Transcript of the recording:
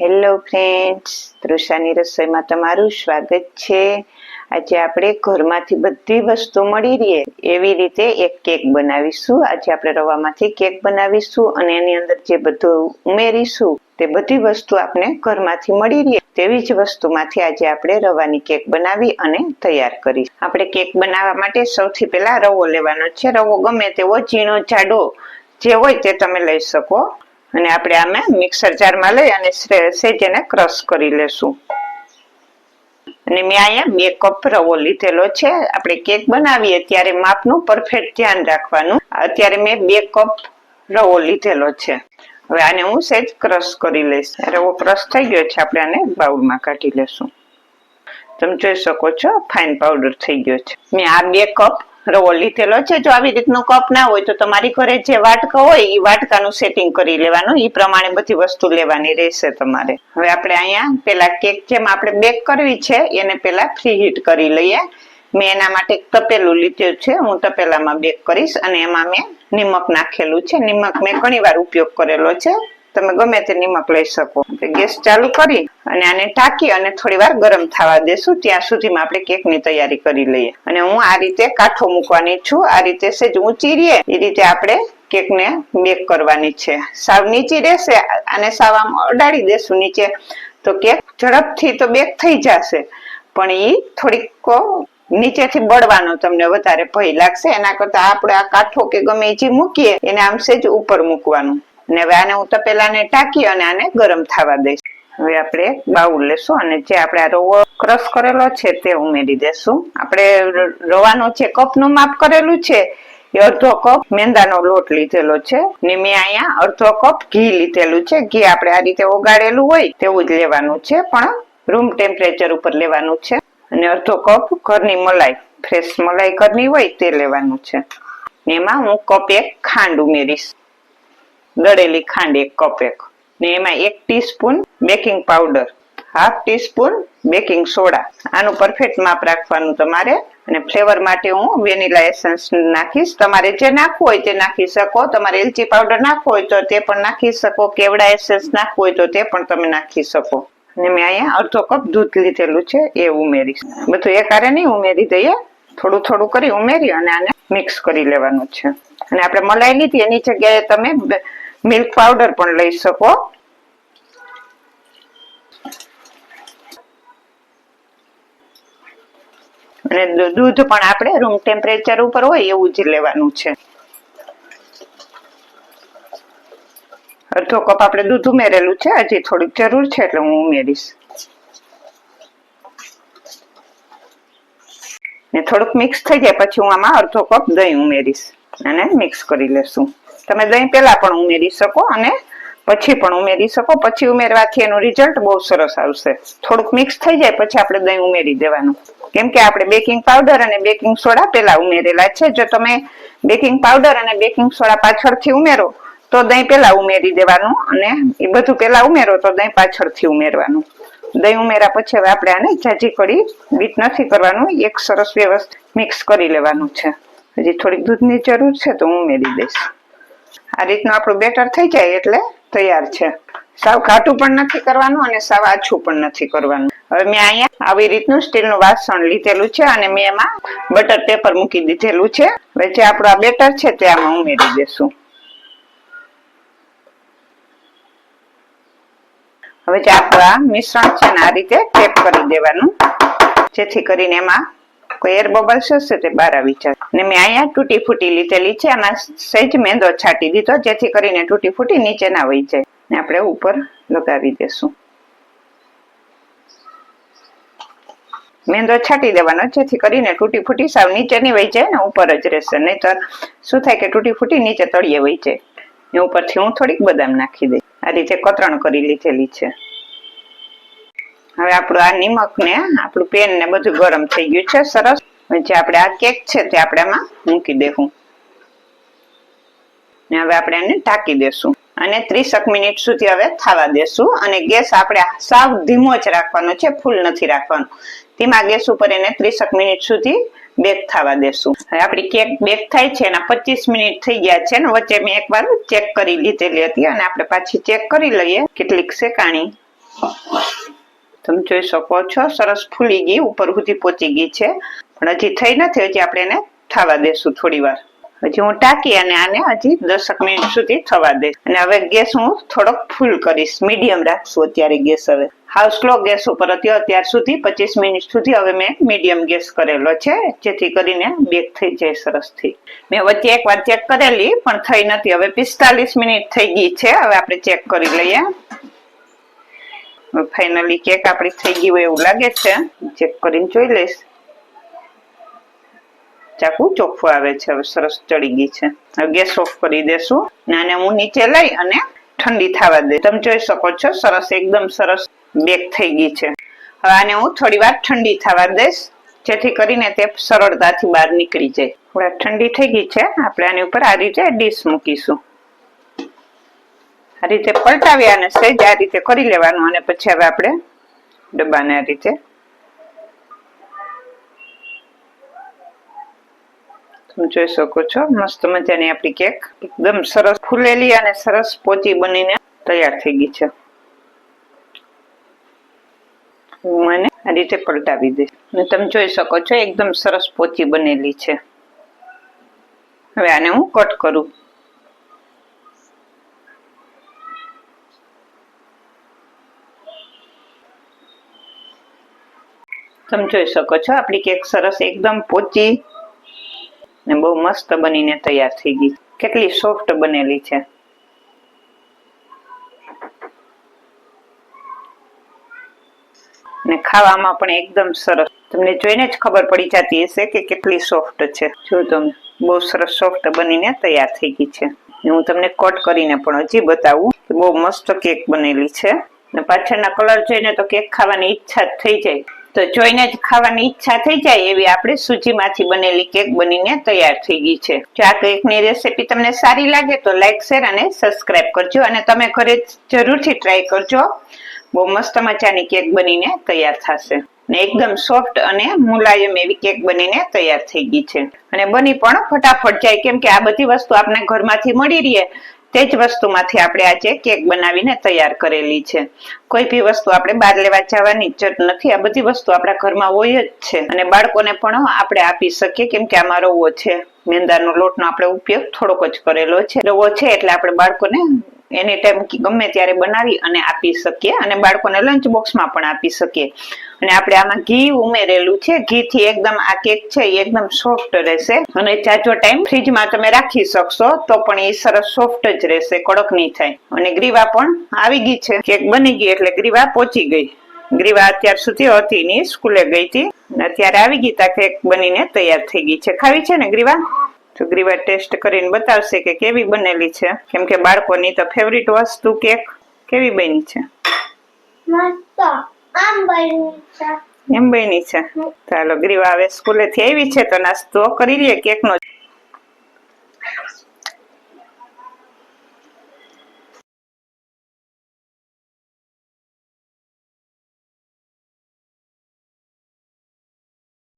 Hello friends તૃષાની રસોઈમાં તમારું સ્વાગત છે. આજે આપણે ઘરમાંથી બધી વસ્તુ મળી રહીએ એવી રીતે એક કેક બનાવીશું. આજે આપણે રવામાંથી કેક બનાવીશું અને એની અંદર જે બધું ઉમેરીશું, તે બધી વસ્તુ આપણે ઘરમાંથી મળી રહે. તેવી જ વસ્તુમાંથી આજે આપણે રવાની કેક બનાવી અને તૈયાર કરી આપણે કેક બનાવવા માટે સૌથી પહેલા રવો લેવાનો છે. રવો ગમે તેવો ઝીણો, જાડો જે હોય તે તમે લઈ શકો. અને આપણે આમે મિક્સર જારમાં લઈ અને સે- સેજ એને ક્રશ કરી લેશું. અને મેં અહીંયા બે કપ રવો લીધેલો છે. આપણે કેક બનાવીએ ત્યારે માપનું પરફેક્ટ ધ્યાન રાખવાનું. અત્યારે મેં બે કપ રવો લીધેલો છે. હવે આને હું સેજ ક્રશ કરી લઈશ. રવો ક્રશ થઈ ગયો છે. આપણે આને બાઉલમાં કાઢી લેશું. તમે જોઈ શકો છો ફાઇન પાવડર થઈ ગયો છે. મેં આ બે કપ રવો લીધેલો છે. જો આવી રીતનો કપ ના હોય તો તમારી ઘરે જે વાટકા હોય એ વાટકાનું સેટિંગ કરી લેવાનું. એ પ્રમાણે બધી વસ્તુ લેવાની રહેશે તમારે. હવે આપણે અહીંયા પેલા કેક જેમ આપણે બેક કરવી છે, એને પેલા ફ્રી હીટ કરી લઈએ. મેં એના માટે તપેલું લીધું છે. હું તપેલામાં બેક કરીશ અને એમાં મેં નિમક નાખેલું છે. નિમક મેં ઘણી વાર ઉપયોગ કરેલો છે. તમે ગમે તે નિમક લઈ શકો. ગેસ ચાલુ કરી અને આને ઢાંકી અને થોડી વાર ગરમ થવા દેશું. ત્યાં સુધીમાં આપણે કેકની તૈયારી કરી લઈએ. અને હું આ રીતે કાઠો મૂકવાની છું. આ રીતે સેજ ઊંચી રહીએ એ રીતે આપણે કેકને બેક કરવાની છે. સાવ નીચી રહેશે અને સાવ આમ અડાડી દેશું નીચે. તો કેક ઝડપથી તો બેક થઈ જશે, પણ એ થોડીક નીચેથી બળવાનો તમને વધારે ભય લાગશે. એના કરતા આપણે આ કાઠો કે ગમે જે મૂકીએ, એને આમ સેજ ઉપર મૂકવાનું. અને હવે આને હું તપેલાને ટાંકી અને આને ગરમ થવા દઈશ. હવે આપણે બાઉલ લેશું અને જે આપણે આ રવો ક્રશ કરેલો છે તે ઉમેરી દેશું. આપણે રવાનો છે કપ કપનું માપ કરેલું છે એ અડધો કપ મેંદાનો લોટ લીધેલો છે ને મેં અહીંયા અડધો કપ ઘી લીધેલું છે. ઘી આપણે આ રીતે ઓગાળેલું હોય તેવું જ લેવાનું છે, પણ રૂમ ટેમ્પરેચર ઉપર લેવાનું છે અને અડધો કપ ઘરની મલાઈ, ફ્રેશ મલાઈ ઘરની હોય તે લેવાનું છે. ને એમાં હું કપ એક ખાંડ ઉમેરીશ. દળેલી ખાંડ એક કપ એક. ને એમાં એક teaspoon baking powder half teaspoon baking soda આનું પરફેક્ટ માપ રાખવાનું તમારે. અને ફ્લેવર માટે હું વેનીલા એસન્સ નાખીશ. તમારે જે નાખવું હોય તે નાખી શકો. તમારે એલચી પાવડર નાખવો હોય તો તે પણ નાખી શકો. કેવડા એસન્સ નાખવું હોય તો તે પણ તમે નાખી શકો. અને મેં અહીંયા અડધો કપ દૂધ લીધેલું છે, એ ઉમેરીશ. બધું એકારે નહીં ઉમેરી દઈએ. થોડું થોડું કરી ઉમેરી અને આને મિક્સ કરી લેવાનું છે. અને આપણે મલાઈ લીધી, એની જગ્યાએ તમે મિલ્ક પાવડર પણ લઈ શકો. અને દૂધ પણ આપણે રૂમ ટેમ્પરેચર ઉપર હોય એવું જ લેવાનું છે. અડધો કપ આપણે દૂધ ઉમેરેલું છે હજી થોડીક જરૂર છે એટલે હું ઉમેરીશ. ને થોડુંક મિક્સ થઈ જાય પછી હું આમાં અડધો કપ દહીં ઉમેરીશ અને મિક્સ કરી લેશું. તમે દહીં પહેલા પણ ઉમેરી શકો અને પછી પણ ઉમેરી શકો. પછી ઉમેરવાથી એનું રિઝલ્ટ બહુ સરસ આવશે. થોડુંક મિક્સ થઈ જાય, પછી આપણે દહીં ઉમેરી દેવાનું. કેમ કે આપણે બેકિંગ પાવડર અને બેકિંગ સોડા પહેલા ઉમેરેલા છે. જો તમે બેકિંગ પાવડર અને બેકિંગ સોડા પાછળથી ઉમેરો, તો દહીં પહેલા ઉમેરી દેવાનું અને એ બધું પહેલા ઉમેરો, તો દહીં પાછળથી ઉમેરવાનું. દહીં ઉમેરા પછી હવે આપણે આને જાજી કડી બીટ નથી કરવાનું. એક સરસ વ્યવસ્થિત મિક્સ કરી લેવાનું છે. હજી થોડીક દૂધની જરૂર છે, તો હું ઉમેરી દઈશ. આ રીતનું આપણું બેટર થઈ જાય એટલે તૈયાર છે. સાવ ઘાટું પણ નથી કરવાનું અને સાવ આછું પણ નથી કરવાનું. હવે મેં અહીંયા આવી રીતનું સ્ટીલનું વાસણ લીધેલું છે અને મેં એમાં બટર પેપર મૂકી દીધેલું છે. હવે જે આપણું આ બેટર છે તે આમાં ઉમેરી દેશું. હવે જે આપણું આ મિશ્રણ છે ને આ રીતે ટેપ કરી દેવાનું. જેથી કરીને એમાં કોઈ એર બબલ્સ હશે તે બહાર આવી જાય ને મેં અહીંયા તૂટી ફૂટી લીધેલી છે આમાં સહેજ મેંદો છાંટી દીધો, જેથી કરીને તૂટી ફૂટી નીચે ના વહી જાય. ને આપણે ઉપર લગાવી દેશું. મેંદો છાંટી દેવાનો, જેથી કરીને તૂટી ફૂટી સાવ નીચે નહીં વહી જાય ને ઉપર જ રહેશે. નહીતર શું થાય કે તૂટી ફૂટી નીચે તળિયે વહી જાય. ને ઉપરથી હું થોડીક બદામ નાખી દઈ આ રીતે કતરણ કરી લીધેલી છે. હવે આપણું આ નિમક ને, આપણું પેન ને બધું ગરમ થઈ ગયું છે, સરસ. જે આપણે આ કેક છે તે આપણે આમાં મૂકી દેવું. ને હવે આપણે એને ઢાંકી દેશું. અને ત્રીસક મિનિટ સુધી હવે થવા દેશું. અને ગેસ આપણે સાવ ધીમો જ રાખવાનો છે, ફૂલ નથી રાખવાનો. ધીમા ગેસ ઉપર એને ત્રીસક મિનિટ સુધી બેક થવા દેશું. હવે આપણી કેક બેક થાય છે, એના પચીસ મિનિટ થઈ ગયા છે, ને વચ્ચે મેં એકવાર ચેક કરી લીધેલી હતી. અને આપણે પાછી ચેક કરી લઈએ કેટલીક શેકાણી. તમે જોઈ શકો છો, સરસ ફૂલી ગઈ, ઉપર સુધી પહોંચી ગઈ છે. પણ હજી થઈ નથી, હજી આપણે એને થવા દેશું થોડી વાર. હજી હું ટાંકી અને આને હજી દસક મિનિટ સુધી થવા દઈશ. અને હવે ગેસ હું થોડોક ફૂલ કરીશ. મીડિયમ રાખશું અત્યારે ગેસ હવે. હાઉસ સ્લો ગેસ ઉપર હતી, અત્યાર સુધી પચીસ મિનિટ સુધી હવે મેં મીડિયમ ગેસ કરેલો છે, જેથી કરીને બેક થઈ જાય સરસથી મેં વચ્ચે એક વાર ચેક કરેલી, પણ થઈ નથી. હવે પિસ્તાલીસ મિનિટ થઈ ગઈ છે. હવે આપણે ચેક કરી લઈએ. ફાઇનલી કેક આપણી થઈ ગઈ એવું લાગે છે. ચેક કરીને જોઈ લઈશ. ચાકુ ચોખ્ખું આવે છે, હવે સરસ ચડી ગઈ છે. હવે ગેસ ઓફ કરી દેશું. ને આને હું નીચે લઈ અને ઠંડી થવા દે. તમે જોઈ શકો છો, સરસ એકદમ સરસ બેક થઈ ગઈ છે. હવે આને હું થોડી વાર ઠંડી થવા દઈશ, જેથી કરીને તે સરળતાથી બહાર નીકળી જાય. થોડા ઠંડી થઈ ગઈ છે, આપણે આની ઉપર આ રીતે ડીશ મૂકીશું. આ રીતે પલટાવી અને સહેજ આ રીતે કરી લેવાનું અને પછી હવે આપણે ડબ્બાને આ રીતે જોઈ શકો છો, મસ્ત મજાની આપણી કેક. એકદમ સરસ ફૂલેલી અને સરસ પોચી બનીને તૈયાર થઈ ગઈ છે. હું એને આ રીતે પલટાવી દઈશ. અને તમે જોઈ શકો છો, એકદમ સરસ પોચી બનેલી છે. હવે આને હું કટ કરું. તમે જોઈ શકો છો, આપણી કેક સરસ એકદમ પોચી ને બહુ મસ્ત બનીને તૈયાર થઈ ગઈ કેટલી સોફ્ટ બનેલી છે. ને ખાવામાં પણ એકદમ સરસ. તમને જોઈને જ ખબર પડી જતી હશે કે કેટલી સોફ્ટ છે. જો તમે બહુ સરસ સોફ્ટ બનીને તૈયાર થઈ ગઈ છે. હું તમને કટ કરીને પણ હજી બતાવું કે બહુ મસ્ત કેક બનેલી છે. ને પાછળના કલર જોઈને તો કેક ખાવાની ઈચ્છા જ થઈ જાય. તો જોઈને જ ખાવાની ઈચ્છા થઈ જાય એવી આપણે સૂજીમાંથી બનેલી કેક બનીને તૈયાર થઈ ગઈ છે. જો આ કેકની રેસીપી તમને સારી લાગે તો લાઈક શેર અને સબસ્ક્રાઇબ કરજો અને તમે ઘરે જરૂરથી ટ્રાય કરજો. બહુ મસ્ત મજાની કેક બનીને તૈયાર થશે. ને એકદમ સોફ્ટ અને મુલાયમ એવી કેક બનીને તૈયાર થઈ ગઈ છે. અને બની પણ ફટાફટ જાય કેમ કે આ બધી વસ્તુ આપણે ઘરમાંથી મળી રહીએ તે જ વસ્તુમાંથી આપણે આજે કેક બનાવીને તૈયાર કરેલી છે. કોઈ બી વસ્તુ આપણે બહાર લેવા જવાની જરૂર નથી. આ બધી વસ્તુ આપણા ઘરમાં હોય જ છે અને બાળકોને પણ આપણે આપી શકીએ, કેમ કે આમાં રવો છે. મેંદાનો લોટનો આપણે ઉપયોગ થોડોક જ કરેલો છે. રવો છે એટલે આપણે બાળકોને એની ટાઈમ ગમે ત્યારે બનાવી અને આપી શકીએ અને બાળકોને લંચ બોક્સમાં પણ આપી શકીએ. અને આપણે આમાં ઘી ઉમેરેલું છે. ઘી થી એકદમ આ કેક છે એકદમ સોફ્ટ રહેશે. અને ચાચો ટાઈમ ફ્રીજમાં તમે રાખી શકશો તો પણ એ સરસ સોફ્ટ જ રહેશે, કડક નહીં થાય. અને ગ્રીવા પણ આવી ગઈ છે. કેક બની ગઈ એટલે ગ્રીવા પહોંચી ગઈ. ગ્રીવા અત્યાર સુધી હતી ની સ્કૂલે ગઈ હતી. અત્યારે આવી ગઈ તા કેક બનીને તૈયાર થઈ ગઈ છે. ખાવી છે ને ગ્રીવા? તો ગ્રીવા ટેસ્ટ કરીને બતાવશે કે કેવી બનેલી છે. કેમ કે બાળકોની તો ફેવરિટ વસ્તુ કેક કેવી બની છે? એમ બની છે. ચાલો ગ્રીવા હવે સ્કૂલેથી આવી છે તો નાસ્તો કરી લઈએ કેકનો.